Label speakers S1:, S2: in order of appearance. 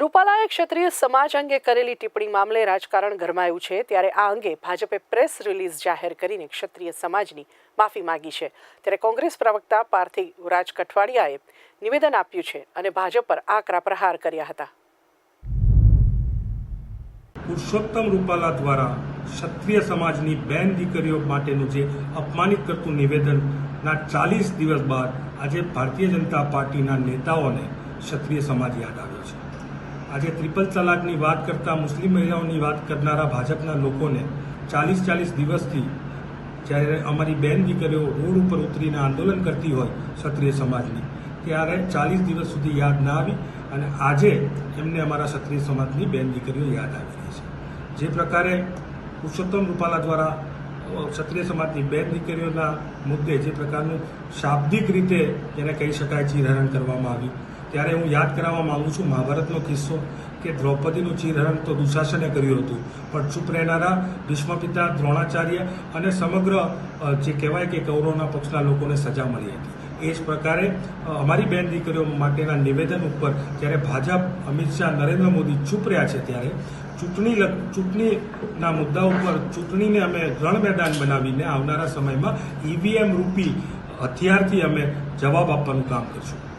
S1: રૂપાલાએ ક્ષત્રિય સમાજ અંગે કરેલી ટિપ્પણી મામલે રાજકારણ ગરમાયું છે. ત્યારે આ અંગે ભાજપે પ્રેસ રિલીઝ જાહેર કરીને ક્ષત્રિય સમાજની માફી માંગી છે. ત્યારે કોંગ્રેસ પ્રવક્તા પાર્થિવ રાજ કઠવાડિયાએ નિવેદન આપ્યું છે અને ભાજપ પર આકરા પ્રહાર કર્યા હતા.
S2: પુરુષોત્તમ રૂપાલા દ્વારા ક્ષત્રિય સમાજની બેન દીકરીઓ માટેનું જે અપમાનિત કરતું નિવેદનના ચાલીસ દિવસ બાદ આજે ભારતીય જનતા પાર્ટીના નેતાઓને ક્ષત્રિય સમાજ યાદ આવ્યો છે. આજે ત્રિપલ તલાકની વાત કરતા મુસ્લિમ મહિલાઓની વાત કરનારા ભાજપના લોકોને ચાલીસ ચાલીસ દિવસથી જ્યારે અમારી બેન દીકરીઓ રોડ ઉપર ઉતરીને આંદોલન કરતી હોય ક્ષત્રિય સમાજની, ત્યારે ચાલીસ દિવસ સુધી યાદ ના આવી અને આજે એમને અમારા ક્ષત્રિય સમાજની બેન દીકરીઓ યાદ આવી રહી છે. જે પ્રકારે પુરુષોત્તમ રૂપાલા દ્વારા ક્ષત્રિય સમાજની બેન દીકરીઓના મુદ્દે જે પ્રકારનું શાબ્દિક રીતે એને કહી શકાય ચીરહરણ કરવામાં આવ્યું. ત્યારે હું યાદ કરાવવા માગું છું મહાભારતનો કિસ્સો કે દ્રૌપદીનું ચીરહરણ તો દુશાસને કર્યું હતું, પણ ચૂપ રહેનારા ભીષ્મપિતા દ્રોણાચાર્ય અને સમગ્ર જે કહેવાય કે કૌરવના પક્ષના લોકોને સજા મળી હતી. એ જ પ્રકારે અમારી બેન દીકરીઓ માટેના નિવેદન ઉપર જ્યારે ભાજપ, અમિત શાહ, નરેન્દ્ર મોદી ચૂપ રહ્યા છે ત્યારે ચૂંટણી ચૂંટણીના મુદ્દા ઉપર ચૂંટણીને અમે રણ મેદાન બનાવીને આવનારા સમયમાં ઈવીએમ રૂપી હથિયારથી અમે જવાબ આપવાનું કામ કરશું.